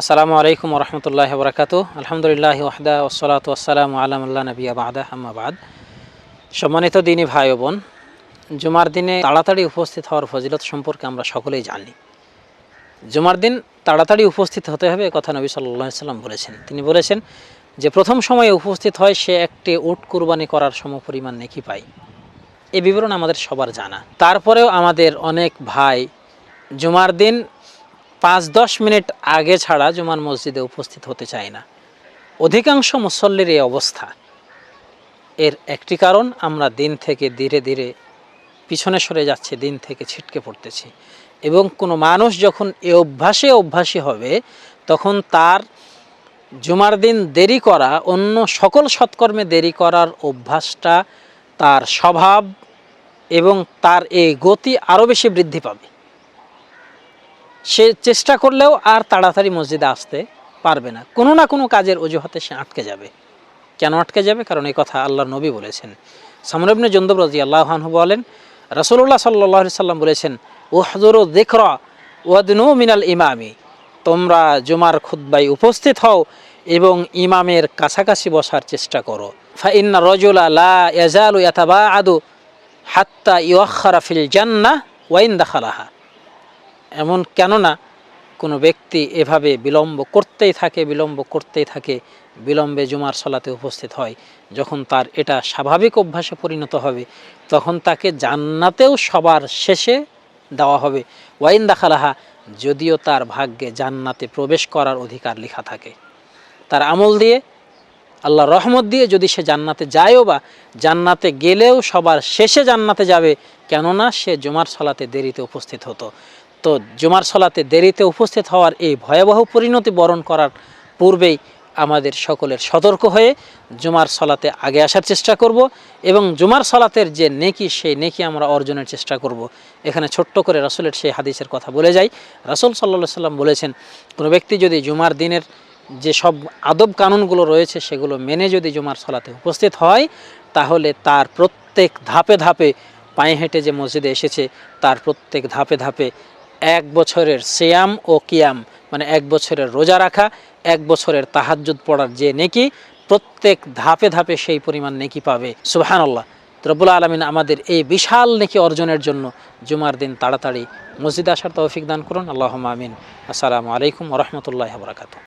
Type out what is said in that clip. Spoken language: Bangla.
আসসালামু আলাইকুম রহমতুল্লাহ বরকাত আলহামদুলিল্লাহ ওয়াহদা ওসলাত ওসালাম আলামুল্লাহ নবী আবাদা আহমাবাদ সম্মানিত দিনী ভাই ও বোন, জুমার দিনে তাড়াতাড়ি উপস্থিত হওয়ার ফজিলত সম্পর্কে আমরা সকলেই জানি। জুমার দিন তাড়াতাড়ি উপস্থিত হতে হবে কথা নবী সাল্লাহ সাল্লাম বলেছেন। তিনি বলেছেন যে প্রথম সময়ে উপস্থিত হয় সে একটি উট কুরবানি করার সমপরিমাণ নেকি পায়। এই বিবরণ আমাদের সবার জানা। তারপরেও আমাদের অনেক ভাই জুমার দিন পাঁচ দশ মিনিট আগে ছাড়া জুমার মসজিদে উপস্থিত হতে চায় না। অধিকাংশ মুসল্লির এই অবস্থা। এর একটি কারণ, আমরা দিন থেকে ধীরে ধীরে পিছনে সরে যাচ্ছে, দিন থেকে ছিটকে পড়তেছি। এবং কোনো মানুষ যখন এ অভ্যাসে অভ্যাসী হবে, তখন তার জুমার দিন দেরি করা, অন্য সকল সৎকর্মে দেরি করার অভ্যাসটা তার স্বভাব এবং তার এই গতি আরও বেশি বৃদ্ধি পাবে। সে চেষ্টা করলেও আর তাড়াতাড়ি মসজিদে আসতে পারবে না। কোনো না কোনো কাজের অজুহাতে সে আটকে যাবে। কেন আটকে যাবে? কারণ এই কথা আল্লাহ নবী বলেছেন। সামরবনে জন্দব রাজি আল্লাহানহু বলেন রসুল্লাহ সাল্লাহ সাল্লাম বলেছেন ওহজর দেখরা ওয়াদনু মিনাল ইমামি। তোমরা জুমার খুদ্বাই উপস্থিত হও এবং ইমামের কাছাকাছি বসার চেষ্টা করো। ফাইন্না রজুলা লা ইয়াজালু ইয়াতাবা আদু হাত্তা ইউখারা ফিল জান্না ওয়াইন দাখালাহা। এমন কেননা কোনো ব্যক্তি এভাবে বিলম্ব করতেই থাকে, বিলম্ব করতেই থাকে, বিলম্বে জুমার সলাতে উপস্থিত হয়। যখন তার এটা স্বাভাবিক অভ্যাসে পরিণত হবে, তখন তাকে জান্নাতেও সবার শেষে দেওয়া হবে। ওয়াইন দাখালাহা, যদিও তার ভাগ্যে জান্নাতে প্রবেশ করার অধিকার লেখা থাকে। তার আমল দিয়ে, আল্লাহ রহমত দিয়ে যদি সে জান্নাতে যায়ও বা জান্নাতে গেলেও সবার শেষে জান্নাতে যাবে, কেননা সে জুমার সলাতে দেরিতে উপস্থিত হতো। তো জুমার সলাতে দেরিতে উপস্থিত হওয়ার এই ভয়াবহ পরিণতি বরণ করার পূর্বেই আমাদের সকলের সতর্ক হয়ে জুমার সলাতে আগে আসার চেষ্টা করব এবং জুমার সলাতের যে নেকি, সেই নেকি আমরা অর্জনের চেষ্টা করব। এখানে ছোট্ট করে রাসুলের সেই হাদিসের কথা বলে যাই। রাসুল সাল্লা সাল্লাম বলেছেন, কোনো ব্যক্তি যদি জুমার দিনের যে সব আদব কানুনগুলো রয়েছে, সেগুলো মেনে যদি জুমার সলাতে উপস্থিত হয়, তাহলে তার প্রত্যেক ধাপে ধাপে পায়ে হেঁটে যে মসজিদে এসেছে, তার প্রত্যেক ধাপে ধাপে এক বছরের সিয়াম ও কিয়াম মানে এক বছরের রোজা রাখা, এক বছরের তাহাজুদ পড়ার যে নেকি, প্রত্যেক ধাপে ধাপে সেই পরিমাণ নেকি পাবে। সুবাহানাল্লাহ। রব্বুল আলমিন আমাদের এই বিশাল নেকি অর্জনের জন্য জুমার দিন তাড়াতাড়ি মসজিদ আসার তৌফিক দান করুন। আল্লাহ আমিন। আসসালামু আলাইকুম রহমতুল্লাহ বরাকাতু